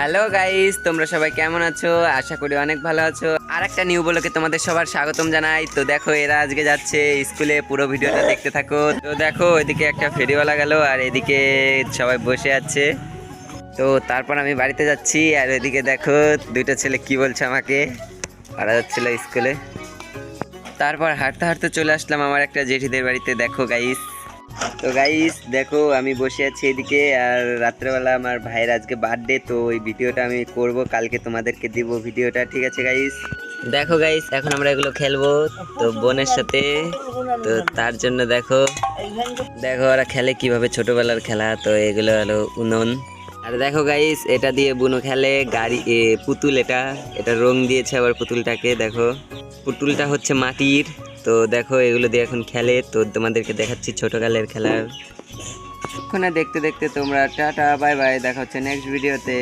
Hello guys তোমরা সবাই কেমন আছো? আশা করি অনেক ভালো আছো। আর একটা নিউ বলোকে তোমাদের সবার স্বাগতম জানাই। তো দেখো, এরা আজকে যাচ্ছে স্কুলে। পুরো ভিডিওটা দেখতে থাকো। তো দেখো এদিকে একটা ফেরিওয়ালা গেল আর এদিকে সবাই বসে আছে। তো তারপর আমি বাড়িতে যাচ্ছি আর এদিকে দেখো, দুইটা ছেলে কি বলছে আমাকে? পারা যাচ্ছিল স্কুলে। তারপর হাঁটতে হাঁটতে চলে আসলাম আমার একটা জেঠিদের বাড়িতে। দেখো গাইস তো গাইস দেখো, আমি বসে আছি এদিকে আর রাত্রেবেলা আমার ভাইয়ের আজকে বার্থডে তো ওই ভিডিওটা আমি করব, কালকে তোমাদেরকে দিব ভিডিওটা, ঠিক আছে গাইস দেখো গাইস এখন আমরা এগুলো খেলব, তো বোনের সাথে, তো তার জন্য দেখো দেখো ওরা খেলে কীভাবে ছোটবেলার খেলা, তো এগুলো হলো উনন। আর দেখো গাইস এটা দিয়ে বুনো খেলে, গাড়ি পুতুল এটা এটা রং দিয়েছে আবার পুতুলটাকে, দেখো। পুতুলটা হচ্ছে মাটির। তো দেখো, এগুলো দিয়ে এখন খেলে। তো তোমাদেরকে দেখাচ্ছি ছোটকালের খেলার দেখতে দেখতে তোমরা টাটা, বাই বাই, দেখা হচ্ছে নেক্সট ভিডিওতে